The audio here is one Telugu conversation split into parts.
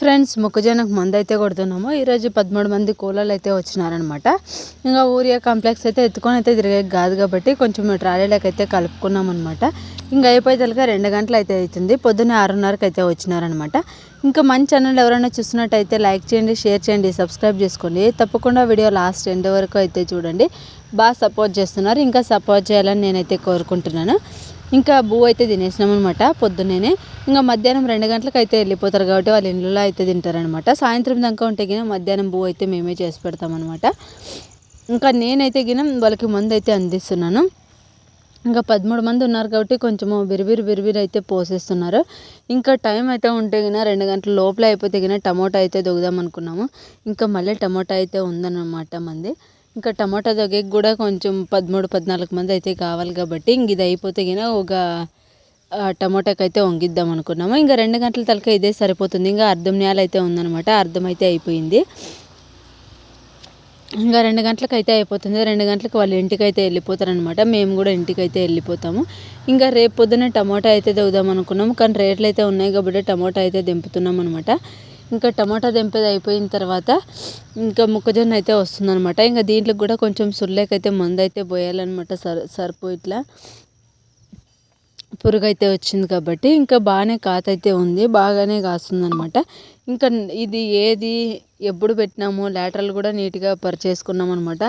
ఫ్రెండ్స్ మొక్కజొన్నకు మందు అయితే కొడుతున్నాము ఈరోజు పదమూడు మంది కూలర్లు అయితే వచ్చినారనమాట. ఇంకా ఊరియా కాంప్లెక్స్ అయితే ఎత్తుకొని అయితే తిరిగే కాదు కాబట్టి కొంచెం ట్రాలీలకు అయితే కలుపుకున్నాం అనమాట ఇంకా అయిపోయేదాకా రెండు గంటలు అయితే అవుతుంది పొద్దున్నే ఆరున్నరకు అయితే వచ్చినారనమాట. ఇంకా మంచి ఛానల్ ఎవరైనా చూస్తున్నట్టయితే లైక్ చేయండి షేర్ చేయండి సబ్స్క్రైబ్ చేసుకోండి. తప్పకుండా వీడియో లాస్ట్ ఎండ్ వరకు అయితే చూడండి. బాగా సపోర్ట్ చేస్తున్నారు. ఇంకా సపోర్ట్ చేయాలని నేనైతే కోరుకుంటున్నాను. ఇంకా బూ అయితే తినేసినాం అనమాట పొద్దున్నే ఇంకా మధ్యాహ్నం రెండు గంటలకు అయితే వెళ్ళిపోతారు కాబట్టి వాళ్ళ ఇళ్ళలో అయితే తింటారనమాట సాయంత్రం దాకా ఉంటే గిన మధ్యాహ్నం బూ అయితే మేమే చేసి పెడతామన్నమాట ఇంకా నేనైతే గిన వాళ్ళకి మందు అయితే అందిస్తున్నాను. ఇంకా పదమూడు మంది ఉన్నారు కాబట్టి కొంచెము బిరిబిరి బిరిబిరి అయితే పోసేస్తున్నారు. ఇంకా టైం అయితే ఉంటే గిన రెండు గంటల లోపల అయిపోతే గిన టమోటా అయితే దొగుదాం అనుకున్నాము. ఇంకా మళ్ళీ టమోటా అయితే ఉందన్నమాట మంది. ఇంకా టమాటా దగ్గరికి కూడా కొంచెం పదమూడు పద్నాలుగు మంది అయితే కావాలి కాబట్టి ఇంక ఇది అయిపోతే గిన ఒక టమాటాకి అయితే వంగిద్దాం అనుకున్నాము. ఇంకా రెండు గంటల తలక ఇదే సరిపోతుంది. ఇంకా అర్ధం నేల అయితే ఉందన్నమాట. అర్ధం అయితే అయిపోయింది. ఇంకా రెండు గంటలకు అయితే అయిపోతుంది. రెండు గంటలకు వాళ్ళు ఇంటికి అయితే వెళ్ళిపోతారనమాట మేము కూడా ఇంటికి అయితే వెళ్ళిపోతాము. ఇంకా రేపు పొద్దున్న టమాటా అయితే దిగుదాం అనుకున్నాము. కానీ రేట్లు అయితే ఉన్నాయి కాబట్టి టమాటా అయితే దింపుతున్నాం అనమాట ఇంకా టమాటా దింపేది అయిపోయిన తర్వాత ఇంకా మొక్కజొన్న అయితే వస్తుందనమాట ఇంకా దీంట్లో కూడా కొంచెం సుర్లేకైతే మందు అయితే పోయాలన్నమాట సర్ సరుపు ఇట్లా. పురుగు అయితే వచ్చింది కాబట్టి ఇంకా బాగానే కాతైతే ఉంది బాగానే కాస్తుందనమాట ఇంకా ఇది ఏది ఎప్పుడు పెట్టినాము లేటరల్ కూడా నీట్గా పరిచేసుకున్నాం అనమాట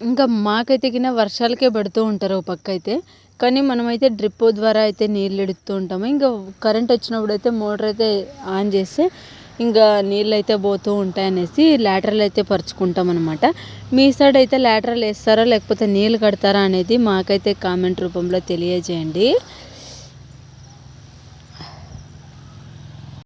ఇంకా మాకైతే కింద వర్షాలకే పెడుతూ ఉంటారు ఒక పక్క అయితే కానీ మనమైతే డ్రిప్ ద్వారా అయితే నీళ్ళు ఎడుతూ ఉంటాము. ఇంకా కరెంట్ వచ్చినప్పుడు అయితే మోటార్ అయితే ఆన్ చేస్తే ఇంకా నీళ్ళు అయితే పోతూ ఉంటాయనేసి లాటరల్ అయితే పరుచుకుంటాం అనమాట మీ సైడ్ అయితే లాటరల్ వేస్తారా లేకపోతే నీళ్ళు కడతారా అనేది మాకైతే కామెంట్ రూపంలో తెలియజేయండి.